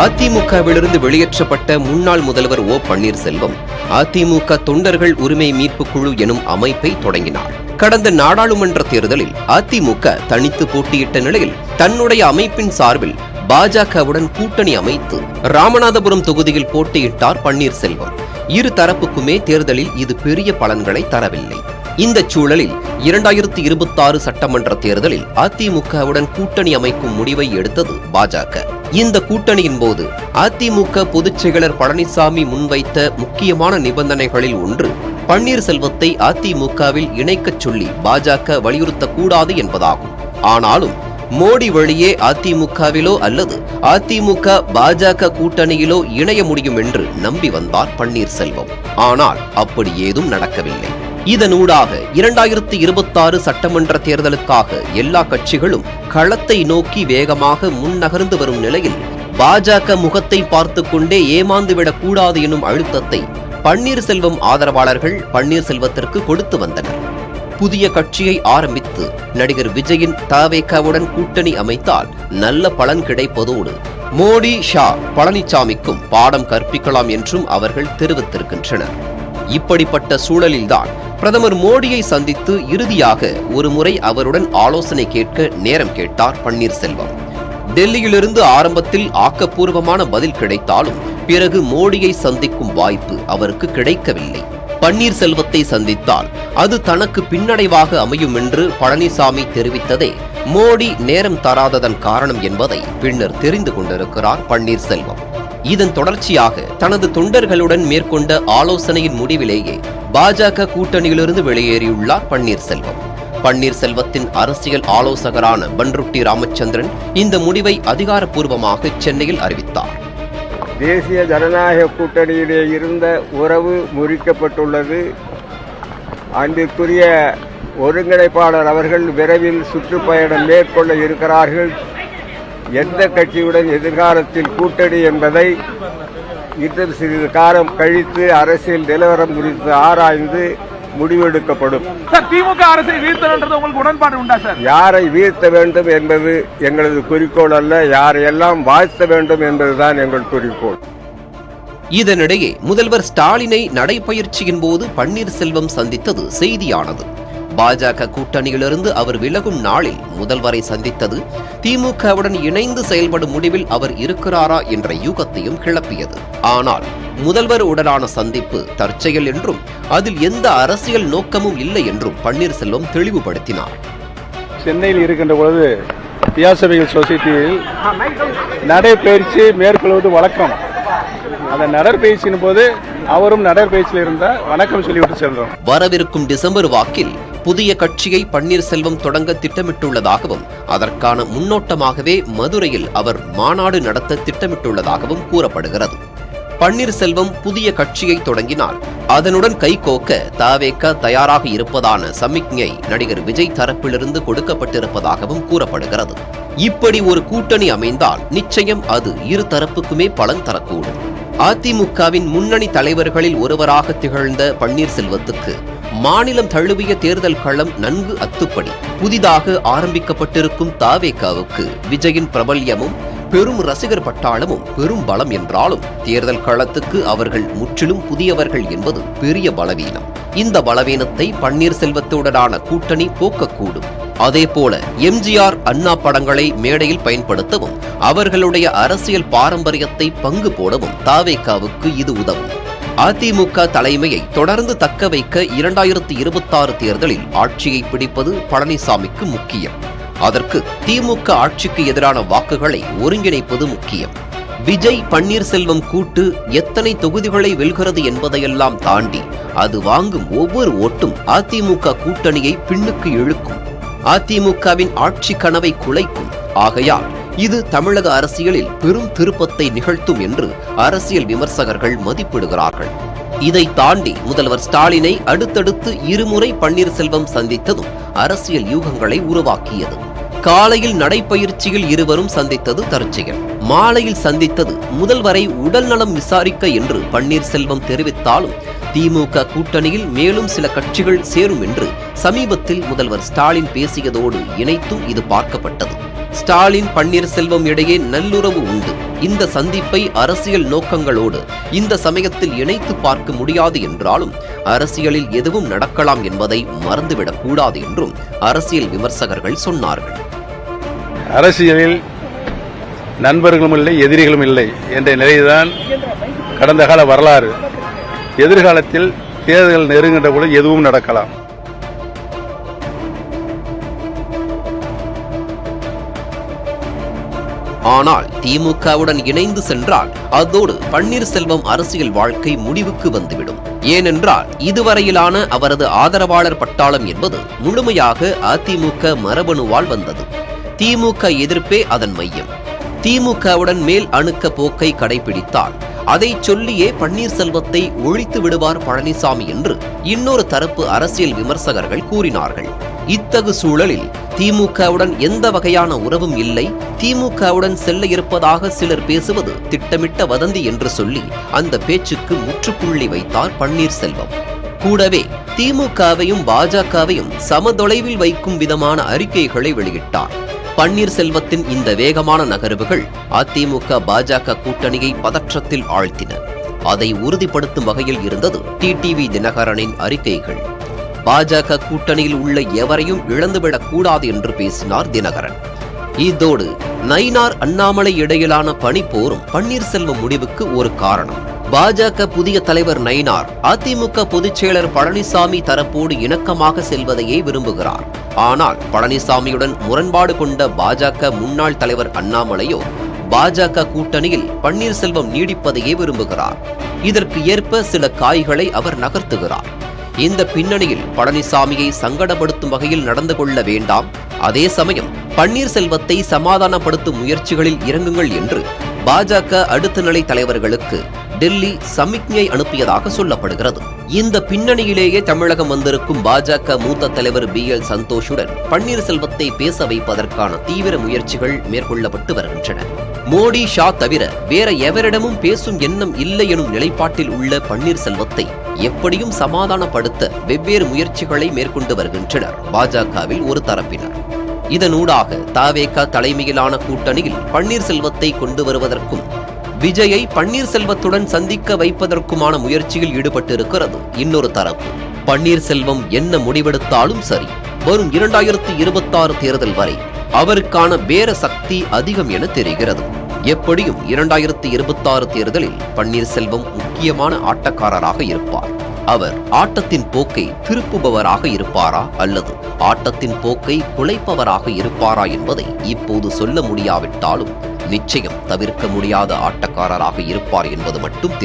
அதிமுகவிலிருந்து வெளியேற்றப்பட்ட முன்னாள் முதல்வர் ஓ பன்னீர்செல்வம் அதிமுக தொண்டர்கள் உரிமை மீட்பு குழு எனும் அமைப்பை தொடங்கினார். கடந்த நாடாளுமன்ற தேர்தலில் அதிமுக தனித்து போட்டியிட்ட நிலையில் தன்னுடைய அமைப்பின் சார்பில் பாஜகவுடன் கூட்டணி அமைத்து ராமநாதபுரம் தொகுதியில் போட்டியிட்டார் பன்னீர்செல்வம். இரு தரப்புக்குமே தேர்தலில் இது பெரிய பலன்களை தரவில்லை. இந்த சூழலில் இரண்டாயிரத்தி இருபத்தி ஆறு சட்டமன்ற தேர்தலில் அதிமுகவுடன் கூட்டணி அமைக்கும் முடிவை எடுத்தது பாஜக. இந்த கூட்டணியின் போது அதிமுக பொதுச் செயலர் பழனிசாமி முன்வைத்த முக்கியமான நிபந்தனைகளில் ஒன்று பன்னீர்செல்வத்தை அதிமுகவில் இணைக்கச் சொல்லி பாஜக வலியுறுத்தக்கூடாது என்பதாகும். ஆனாலும் மோடி வழியே அதிமுகவிலோ அல்லது அதிமுக பாஜக கூட்டணியிலோ இணைய முடியும் என்று நம்பி வந்தார் பன்னீர்செல்வம். ஆனால் அப்படி ஏதும் நடக்கவில்லை. இதனூடாக இரண்டாயிரத்தி இருபத்தாறு சட்டமன்ற தேர்தலுக்காக எல்லா கட்சிகளும் களத்தை நோக்கி வேகமாக முன்னகர்ந்து வரும் நிலையில் பாஜக முகத்தை பார்த்து கொண்டே ஏமாந்துவிடக் கூடாது எனும் அழுத்தத்தை பன்னீர்செல்வம் ஆதரவாளர்கள் பன்னீர்செல்வத்திற்கு கொடுத்து வந்தனர். புதிய கட்சியை ஆரம்பித்து நடிகர் விஜயின் தவேகாவுடன் கூட்டணி அமைத்தால் நல்ல பலன் கிடைப்பதோடு மோடி ஷா பழனிசாமிக்கும் பாடம் கற்பிக்கலாம் என்றும் அவர்கள் தெரிவித்திருக்கின்றனர். இப்படிப்பட்ட சூழலில்தான் பிரதமர் மோடியை சந்தித்து இறுதியாக ஒருமுறை அவருடன் ஆலோசனை கேட்க நேரம் கேட்டார் பன்னீர்செல்வம். டெல்லியிலிருந்து ஆரம்பத்தில் ஆக்கப்பூர்வமான பதில் கிடைத்தாலும் பிறகு மோடியை சந்திக்கும் வாய்ப்பு அவருக்கு கிடைக்கவில்லை. பன்னீர்செல்வத்தை சந்தித்தால் அது தனக்கு பின்னடைவாக அமையும் என்று பழனிசாமி தெரிவித்ததே மோடி நேரம் தராததன் காரணம் என்பதை பின்னர் தெரிந்து கொண்டிருக்கிறார் பன்னீர்செல்வம். இதன் தொடர்ச்சியாக தனது தொண்டர்களுடன் மேற்கொண்ட ஆலோசனையின் முடிவிலேயே பாஜக கூட்டணியிலிருந்து வெளியேறியுள்ளார் பன்னீர்செல்வம். பன்னீர்செல்வத்தின் அரசியல் ஆலோசகரான பன்ருட்டி ராமச்சந்திரன் இந்த முடிவை அதிகாரப்பூர்வமாக சென்னையில் அறிவித்தார். தேசிய ஜனநாயக கூட்டணியிலே இருந்த உறவு முறிக்கப்பட்டுள்ளது. அன்பிற்குரிய ஒருங்கிணைப்பாளர் அவர்கள் விரைவில் சுற்றுப்பயணம் மேற்கொள்ள இருக்கிறார்கள். எந்த கட்சியுடன் எதிர்காலத்தில் கூட்டணி என்பதை இன்னும் சிறிது காலம் கழித்து அரசியல் நிலவரம் குறித்து ஆராய்ந்து முடிவெடுக்கப்படும். சார் திமுக அரசை வீழ்த்தணுன்றது உங்களுக்கு உடன்பாடு உண்டா சார்? யாரை வீழ்த்த வேண்டும் என்பது எங்களது குறிக்கோள் அல்ல யாரையெல்லாம் வாழ்த்த வேண்டும் என்பதுதான் எங்கள் குறிக்கோள். இதனிடையே முதல்வர் ஸ்டாலினை நடைபயிற்சியின் போது பன்னீர்செல்வம் சந்தித்தது செய்தியானது. பாஜக கூட்டணியிலிருந்து அவர் விலகும் நாளில் முதல்வரை சந்தித்தது. திமுகவுடன் இணைந்து செயல்படும் முடிவில் அவர் இருக்கிறாரா என்ற யூகத்தையும் கிளப்பியது. ஆனால் முதல்வர் உடனான சந்திப்பு தற்செயல் என்றும் அதில் எந்த அரசியல் நோக்கமும் இல்லை என்றும் பன்னீர்செல்வம் தெளிவுபடுத்தினார். சென்னையில் இருக்கின்ற பொழுது தியாசபிகள் சொசைட்டியில் நடைபயிற்சி மேற்கொள்வது வழக்கம். அந்த நடைப்பயிற்சியின் போது அவரும் நடைப்பயிற்சியில் இருந்தால் வணக்கம் சொல்லிவிட்டு சென்றோம். வரவிருக்கும் டிசம்பர் வாக்கில் புதிய கட்சியை பன்னீர்செல்வம் தொடங்க திட்டமிட்டுள்ளதாகவும் அதற்கான முன்னோட்டமாகவே மதுரையில் அவர் மாநாடு நடத்த திட்டமிட்டுள்ளதாகவும் கூறப்படுகிறது. பன்னீர்செல்வம் புதிய கட்சியை தொடங்கினால் அதனுடன் கைகோக்க தாவேக்க தயாராக இருப்பதான சமிக்ஞை நடிகர் விஜய் தரப்பிலிருந்து கொடுக்கப்பட்டிருப்பதாகவும் கூறப்படுகிறது. இப்படி ஒரு கூட்டணி அமைந்தால் நிச்சயம் அது இரு தரப்புக்குமே பலன் தரக்கூடும். அதிமுகவின் முன்னணி தலைவர்களில் ஒருவராக திகழ்ந்த பன்னீர்செல்வத்துக்கு மாநிலம் தழுவிய தேர்தல் களம் நன்கு அத்துப்படி. புதிதாக ஆரம்பிக்கப்பட்டிருக்கும் தாவேக்காவுக்கு விஜயின் பிரபல்யமும் பெரும் ரசிகர் பட்டாளமும் பெரும் பலம் என்றாலும் தேர்தல் களத்துக்கு அவர்கள் முற்றிலும் புதியவர்கள் என்பது பெரிய பலவீனம். இந்த பலவீனத்தை பன்னீர்செல்வத்துடனான கூட்டணி போக்கக்கூடும். அதேபோல எம்ஜிஆர் அண்ணா படங்களை மேடையில் பயன்படுத்தவும் அவர்களுடைய அரசியல் பாரம்பரியத்தை பங்கு போடவும் தாவேகாவுக்கு இது உதவும். அதிமுக தலைமையை தொடர்ந்து தக்க வைக்க இரண்டாயிரத்தி இருபத்தாறு தேர்தலில் ஆட்சியை பிடிப்பது பழனிசாமிக்கு முக்கியம். அதற்கு திமுக ஆட்சிக்கு எதிரான வாக்குகளை ஒருங்கிணைப்பது முக்கியம். விஜய் பன்னீர்செல்வம் கூட்டு எத்தனை தொகுதிகளை வெல்கிறது என்பதையெல்லாம் தாண்டி அது வாங்கும் ஒவ்வொரு ஓட்டும் அதிமுக கூட்டணியை பின்னுக்கு இழுக்கும். அதிமுகவின் ஆட்சி கனவை குலைக்கும். ஆகையால் இது தமிழக அரசியலில் பெரும் திருப்பத்தை நிகழ்த்தும் என்று அரசியல் விமர்சகர்கள் மதிப்பிடுகிறார்கள். இதை தாண்டி முதல்வர் ஸ்டாலினை அடுத்தடுத்து இருமுறை பன்னீர்செல்வம் சந்தித்ததும் அரசியல் யூகங்களை உருவாக்கியது. காலையில் நடைப்பயிற்சியில் இருவரும் சந்தித்தது தற்செயல். மாலையில் சந்தித்தது முதல்வரை உடல்நலம் விசாரிக்க என்று பன்னீர்செல்வம் தெரிவித்தாலும் திமுக கூட்டணியில் மேலும் சில கட்சிகள் சேரும் என்று சமீபத்தில் முதல்வர் ஸ்டாலின் பேசியதோடு இணைத்தும் இது பார்க்கப்பட்டது. ஸ்டாலின் பன்னீர்செல்வம் இடையே நல்லுறவு உண்டு. இந்த சந்திப்பை அரசியல் நோக்கங்களோடு இந்த சமயத்தில் இணைத்து பார்க்க முடியாது என்றாலும் அரசியலில் எதுவும் நடக்கலாம் என்பதை மறந்துவிடக் கூடாது என்றும் அரசியல் விமர்சகர்கள் சொன்னார்கள். அரசியலில் நண்பர்களும் இல்லை எதிரிகளும் இல்லை என்ற நிலைதான் கடந்த கால வரலாறு. எதிர்காலத்தில் தேர்தல் நெருங்கின்ற பொழுது எதுவும் நடக்கலாம். ஆனால் திமுகவுடன் இணைந்து சென்றால் அதோடு பன்னீர்செல்வம் அரசியல் வாழ்க்கை முடிவுக்கு வந்துவிடும். ஏனென்றால் இதுவரையிலான அவரது ஆதரவாளர் பட்டாளம் என்பது முழுமையாக அதிமுக மரபணுவால் வந்தது. திமுக எதிர்ப்பே அதன் மையம். திமுகவுடன் மேல் அணுக்க போக்கை கடைபிடித்தால் அதை சொல்லியே பன்னீர்செல்வத்தை ஒழித்து விடுவார் பழனிசாமி என்று இன்னொரு தரப்பு அரசியல் விமர்சகர்கள் கூறினார்கள். இத்தகு சூழலில் திமுகவுடன் எந்த வகையான உறவும் இல்லை. திமுகவுடன் செல்ல இருப்பதாக சிலர் பேசுவது திட்டமிட்ட வதந்தி என்று சொல்லி அந்த பேச்சுக்கு முற்றுப்புள்ளி வைத்தார் பன்னீர்செல்வம். கூடவே திமுகவையும் பாஜகவையும் சமதொலைவில் வைக்கும் விதமான அறிக்கைகளை வெளியிட்டார். பன்னீர்செல்வத்தின் இந்த வேகமான நகர்வுகள் அதிமுக பாஜக கூட்டணியை பதற்றத்தில் ஆழ்த்தின. அதை உறுதிப்படுத்தும் வகையில் இருந்தது டிடிவி தினகரனின் அறிக்கைகள். பாஜக கூட்டணியில் உள்ள எவரையும் இழந்துவிடக் கூடாது என்று பேசினார் தினகரன். இதோடு நயினார் அண்ணாமலை இடையிலான பனிப்போரும் பன்னீர்செல்வம் முடிவுக்கு ஒரு காரணம். பாஜக புதிய தலைவர் நயினார் அதிமுக பொதுச்செயலர் பழனிசாமி தரப்போடு இணக்கமாக செல்வதையே விரும்புகிறார். ஆனால் பழனிசாமியுடன் முரண்பாடு கொண்ட பாஜக முன்னாள் தலைவர் அண்ணாமலையோ பாஜக கூட்டணியில் பன்னீர்செல்வம் நீடிப்பதையே விரும்புகிறார். இதற்கு ஏற்ப சில காய்களை அவர் நகர்த்துகிறார். இந்த பின்னணியில் பழனிசாமியை சங்கடப்படுத்தும் வகையில் நடந்து கொள்ள வேண்டாம். அதே சமயம் பன்னீர்செல்வத்தை சமாதானப்படுத்தும் முயற்சிகளில் இறங்குங்கள் என்று பாஜக அடுத்த நிலை தலைவர்களுக்கு டெல்லி சமிக்ஞை அனுப்பியதாக சொல்லப்படுகிறது. இந்த பின்னணியிலேயே தமிழகம் வந்திருக்கும் பாஜக மூத்த தலைவர் பி எல் சந்தோஷுடன் பன்னீர்செல்வத்தை பேச வைப்பதற்கான தீவிர முயற்சிகள் மேற்கொள்ளப்பட்டு வருகின்றன. மோடி ஷா தவிர வேற எவரிடமும் பேசும் எண்ணம் இல்லை எனும் நிலைப்பாட்டில் உள்ள பன்னீர்செல்வத்தை எப்படியும் சமாதானப்படுத்த வெவ்வேறு முயற்சிகளை மேற்கொண்டு வருகின்றனர். பாஜகவில் ஒரு தரப்பினர். இதனூடாக தாவேகா தலைமையிலான கூட்டணியில் பன்னீர்செல்வத்தை கொண்டு வருவதற்கும் விஜயை பன்னீர்செல்வத்துடன் சந்திக்க வைப்பதற்குமான முயற்சியில் ஈடுபட்டிருக்கிறது இன்னொரு தரப்பு. பன்னீர்செல்வம் என்ன முடிவெடுத்தாலும் சரி வரும் இரண்டாயிரத்தி இருபத்தாறு தேர்தல் வரை அவருக்கான பேர சக்தி அதிகம் என தெரிகிறது. எப்படியும் இரண்டாயிரத்தி இருபத்தாறு தேர்தலில் பன்னீர்செல்வம் முக்கியமான ஆட்டக்காரராக இருப்பார். அவர் ஆட்டத்தின் போக்கை திருப்புபவராக இருப்பாரா அல்லது ஆட்டத்தின் போக்கை குலைப்பவராக இருப்பாரா என்பதை இப்போது சொல்ல முடியாவிட்டாலும் நிச்சயம் தவிர்க்க முடியாத ஆட்டக்காரராக இருப்பார் என்பது மட்டும் தெரியும்.